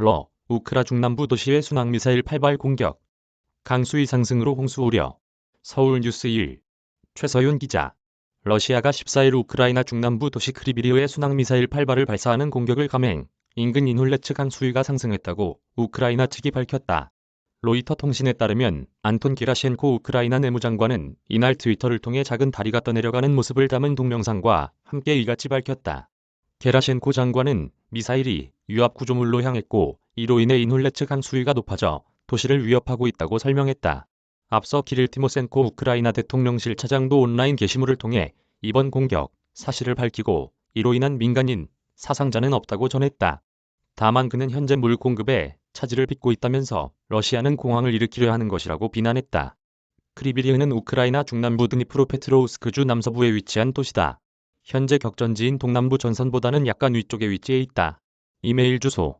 러, 우크라 중남부 도시의 순항미사일 팔발 공격. 강수위 상승으로 홍수 우려. 서울 뉴스 1. 최서윤 기자. 러시아가 14일 우크라이나 중남부 도시 크리비리오의 순항미사일 팔발을 발사하는 공격을 감행. 인근 인훌레 측 강수위가 상승했다고 우크라이나 측이 밝혔다. 로이터 통신에 따르면 안톤 기라셴코 우크라이나 내무장관은 이날 트위터를 통해 작은 다리가 떠내려가는 모습을 담은 동영상과 함께 이같이 밝혔다. 게라셴코 장관은 미사일이 유압 구조물로 향했고 이로 인해 인훌레 측 항수위가 높아져 도시를 위협하고 있다고 설명했다. 앞서 키릴 티모센코 우크라이나 대통령실 차장도 온라인 게시물을 통해 이번 공격 사실을 밝히고 이로 인한 민간인 사상자는 없다고 전했다. 다만 그는 현재 물 공급에 차질을 빚고 있다면서 러시아는 공황을 일으키려 하는 것이라고 비난했다. 크리비리흐는 우크라이나 중남부 드니프로페트로우스크주 남서부에 위치한 도시다. 현재 격전지인 동남부 전선보다는 약간 위쪽에 위치해 있다. 이메일 주소